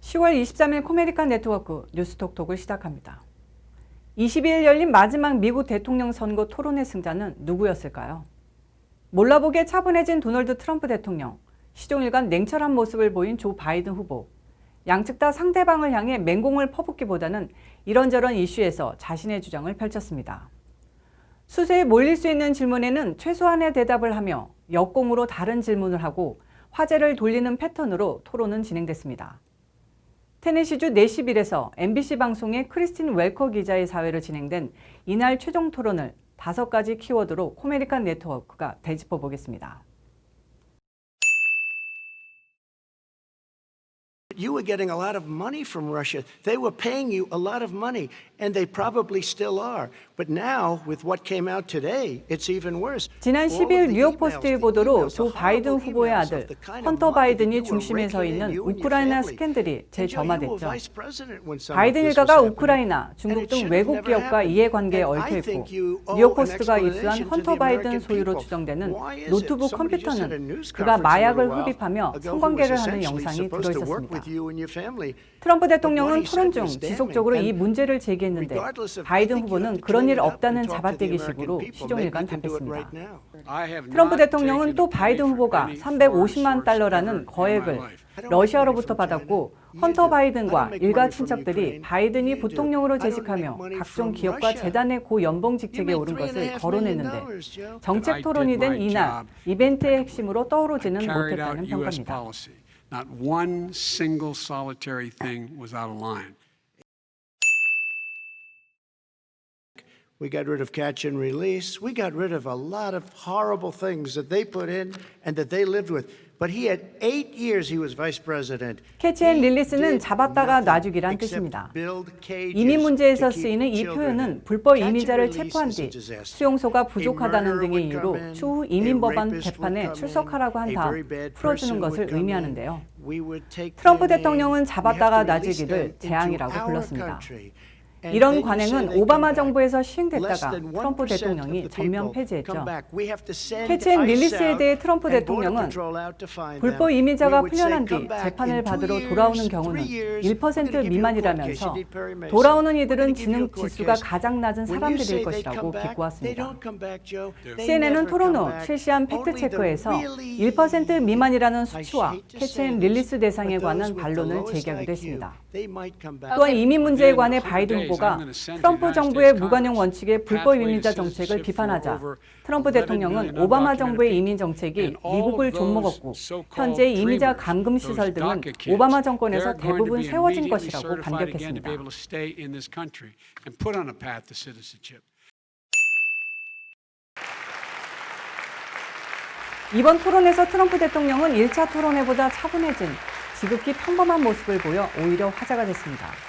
(10월 23일) 코메리카 네트워크 뉴스톡톡을 시작합니다. 22일 열린 마지막 미국 대통령 선거 토론의 승자는 누구였을까요? 몰라보게 차분해진 도널드 트럼프 대통령, 시종일관 냉철한 모습을 보인 조 바이든 후보, 양측 다 상대방을 향해 맹공을 퍼붓기보다는 이런저런 이슈에서 자신의 주장을 펼쳤습니다. 수세에 몰릴 수 있는 질문에는 최소한의 대답을 하며 역공으로 다른 질문을 하고 화제를 돌리는 패턴으로 토론은 진행됐습니다. 테네시주 내시빌에서 MBC 방송의 크리스틴 웰커 기자의 사회로 진행된 이날 최종 토론을 다섯 가지 키워드로 코메리칸 네트워크가 되짚어 보겠습니다. You were getting a lot of money from Russia. They were paying you a lot of money, and they probably still are. But now, with what came out today, it's even worse. 지난 All of 10일 the 뉴욕포스트의 보도로 조 바이든 후보의 아들 헌터 바이든이 중심에 서 있는 우크라이나. 스캔들이 재점화됐죠. 바이든 일가가. 우크라이나, 중국 등 외국 기업과 happened. 이해 관계에 And I 얽혀 있고 뉴욕포스트가 입수한 헌터 바이든 소유로. 추정되는? 노트북 컴퓨터는 그가 마약을 흡입하며 성관계를 하는 영상이 들어있었습니다. 트럼프 대통령은 토론 중. 지속적으로 이 문제를 제기했는데 바이든 후보는 그런 일 없다는 잡아떼기식으로. 시종일관 답했습니다. 트럼프 대통령은 또 바이든 후보가 350만 달러라는 거액을 러시아로부터 받았고 헌터 바이든과 일가 친척들이 바이든이 부통령으로 재직하며 각종 기업과 재단의 고연봉 직책에 오른 것을 거론했는데 정책 토론이 된 이날 이벤트의 핵심으로 떠오르지는 못했다는. 평가입니다. Not one single solitary thing was out of line. We got rid of catch and release. We got rid of a lot of horrible things that they put in and that they lived with. But he had eight years he was vice president. 캐치 앤 He 릴리스는 잡았다가 놔주기란 뜻입니다. 이민 문제에서 쓰이는 이 표현은. 불법 이민자를 체포한 뒤. 수용소가 부족하다는 등의 이유로 추후 이민 법안 in, 출석하라고 한 다음 풀어주는 것을. 의미하는데요. 트럼프 대통령은 잡았다가 놔주기를 재앙이라고 불렀습니다. 이런 관행은 오바마. 정부에서 시행됐다가 트럼프 1% of 대통령이 전면 폐지했죠. come back. We have to send 캐치 앤 ICE 릴리스에 대해 트럼프 대통령은 불법. 이민자가 풀려난 뒤 "Come back 재판을 받으러 돌아오는 경우는 years, 1% we're gonna give you a court case. 미만이라면서. 돌아오는 이들은 지능 지수가. 가장 낮은 사람들일 것이라고. They CNN은 토론 후. 실시한 팩트 Only the 체크에서 really 1% 미만이라는 수치와 hate to 캐치 say 앤 this, 릴리스 대상에 관한 반론을 제기하기도 했습니다. 또한 이민 문제에 관해 100 바이든 후보가 트럼프 정부의 무관용 원칙의 불법 이민자 정책을 비판하자 트럼프 11 대통령은 오바마 정부의. 이민 정책이 미국을 좀먹었고 현재 이민자 감금 시설 등은 오바마 정권에서 대부분 세워진 것이라고 반격했습니다. 이번 토론에서 트럼프 대통령은 1차 토론회보다 차분해진 지극히 평범한 모습을 보여 오히려 화제가 됐습니다.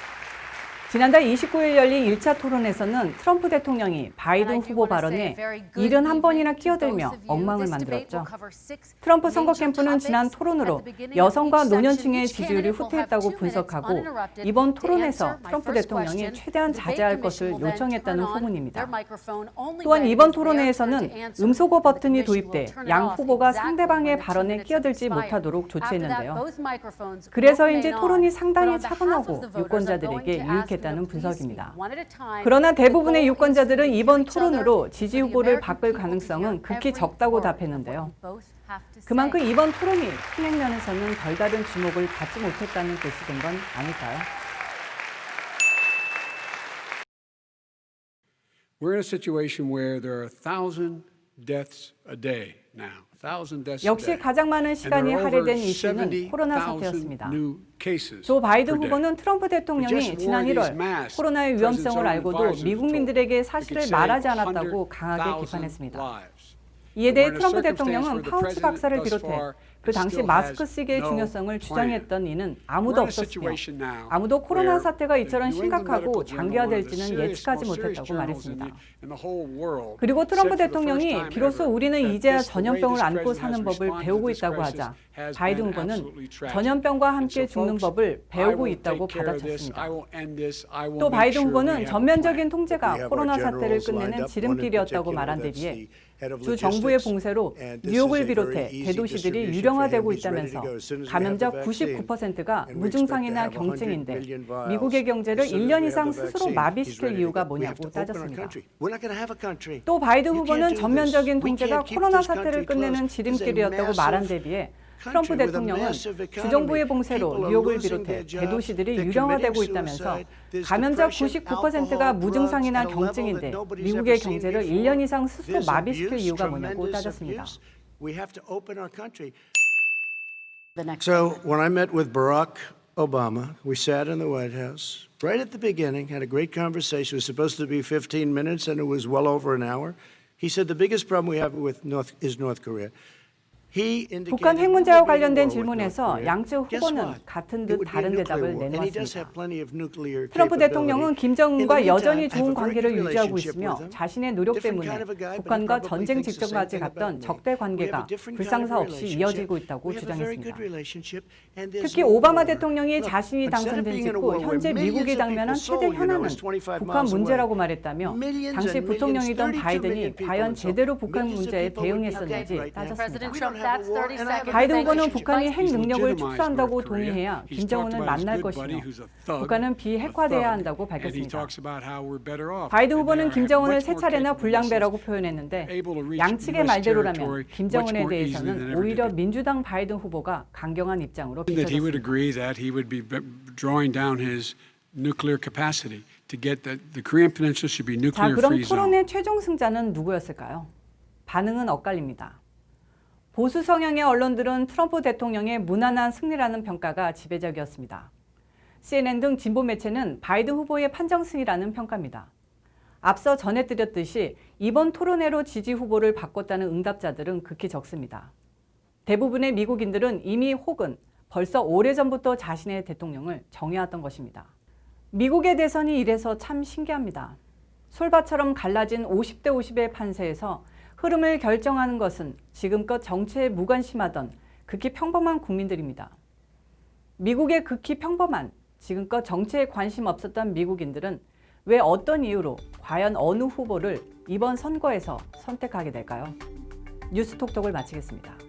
지난달 29일 열린 1차 토론에서는 트럼프 대통령이 바이든 후보 발언에 71번이나 끼어들며 엉망을 만들었죠. 트럼프 선거 캠프는 지난 토론으로 여성과 노년층의 지지율이 후퇴했다고 분석하고 이번 토론에서 트럼프 대통령이 최대한 자제할 것을 요청했다는 후문입니다. 또한 이번 토론회에서는 음소거 버튼이 도입돼 양 후보가 상대방의 발언에 끼어들지 못하도록 조치했는데요. 그래서인지 토론이 상당히 차분하고 유권자들에게 유익했 다는 분석입니다. 그러나 대부분의 유권자들은 이번 토론으로 지지 후보를 바꿀 가능성은 극히 적다고 답했는데요. 그만큼 이번 토론이 흥행 면에서는 별다른 주목을 받지 못했다는 뜻이 된 건 아닐까요? We're in a situation where there are a thousand deaths a day now. 역시. 가장 많은 시간이 할애된 이슈는 코로나 70,000 사태였습니다. 조 바이든. 후보는 트럼프 대통령이 지난 1월 코로나의 위험성을 알고도 미국민들에게 사실을 말하지 않았다고 강하게 비판했습니다. 이에 대해 트럼프 대통령은 파우치 박사를 비롯해 그 당시 마스크 쓰기의 중요성을. 주장했던 이는 아무도 없었으며 아무도 코로나 사태가 이처럼 심각하고 장기화될지는 예측하지 못했다고 말했습니다. 그리고 트럼프 대통령이 비로소 우리는 이제야 전염병을 안고 사는 법을 배우고 있다고 하자 바이든 후보는. 전염병과 함께 죽는 법을 배우고 있다고. 받아쳤습니다. 또 바이든 후보는 전면적인. 통제가 코로나 사태를 끝내는 지름길이었다고 말한 head of 주 정부의. 봉쇄로 뉴욕을 비롯해 대도시들이 유령화되고 있다면서 감염자 the vaccine, 99%가 and we expect to 무증상이나 have 100 경증인데. 미국의 경제를 As soon as 1년 we have 이상 스스로 마비시킬 이유가 뭐냐고 따졌습니다. 또 바이든 후보는. 전면적인 통제가 코로나 사태를 끝내는 지름길이었다고 말한 massive 데비에 트럼프 대통령은. 주정부의 봉쇄로 뉴욕을 비롯해. 대도시들이 유령화되고 있다면서 감염자 depression, 99%가 alcohol, 무증상이나 경증인데 미국의 경제를 before. 1년 이상 스스로 마비시킬 이유가 뭐냐고 따졌습니다. So when I met with Barack Obama, we sat in the White House right at the beginning, had a great conversation. It was supposed to be 15 minutes, and it was well over an hour. He said the biggest problem we have with North is North Korea. 북한 핵 문제와 관련된 질문에서. 양측 후보는? 같은 듯 다른 대답을 내놓았습니다. 트럼프. 대통령은 김정은과 여전히 좋은 관계를 유지하고 있으며. 자신의 노력 때문에 북한과 전쟁 직전까지 갔던. 적대 관계가 불상사 없이. 이어지고 있다고 주장했습니다. 특히 오바마. 대통령이 자신이 당선된 직후 현재 미국이 당면한 최대 현안은 is 25 북한. 문제라고 말했다며 당시 부통령이던 millions, 32 바이든이 과연 제대로 북한 문제에 대응했었는지. 따졌습니다. President We Trump, don't have that's a war, 30 and I have a seconds. 바이든 후보는. 북한이 핵 능력을 축소한다고. 동의해야 김정은을 만날 것이며 who's a thug, 북한은 a 비핵화돼야 thug, 한다고 밝혔습니다. talks about how we're better off. 바이든 후보는 김정은을 세 차례나 불량배라고 표현했는데 양측의 말대로라면 김정은에 대해서는 오히려. 민주당 바이든 후보가 강경한 입장으로 비춰졌습니다. agree that he would be b- drawing down his nuclear capacity to get that the Korean Peninsula should be 자, 그럼. 토론의 최종 승자는 누구였을까요? 반응은 엇갈립니다. 보수 성향의 언론들은 트럼프 대통령의 무난한 승리라는 평가가 지배적이었습니다. CNN 등 진보 매체는 바이든 후보의 판정승이라는 평가입니다. 앞서 전해드렸듯이 이번 토론회로 지지 후보를 바꿨다는 응답자들은 극히 적습니다. 대부분의 미국인들은 이미 혹은 벌써 오래전부터 자신의 대통령을 정해왔던 것입니다. 미국의 대선이 이래서 참 신기합니다. 솔밭처럼 갈라진 50대 50의 판세에서 흐름을 결정하는 것은 지금껏 정치에 무관심하던 극히 평범한 국민들입니다. 미국의 극히 평범한 지금껏 정치에 관심 없었던 미국인들은 왜 어떤 이유로 과연 어느 후보를 이번 선거에서 선택하게 될까요? 뉴스톡톡을 마치겠습니다.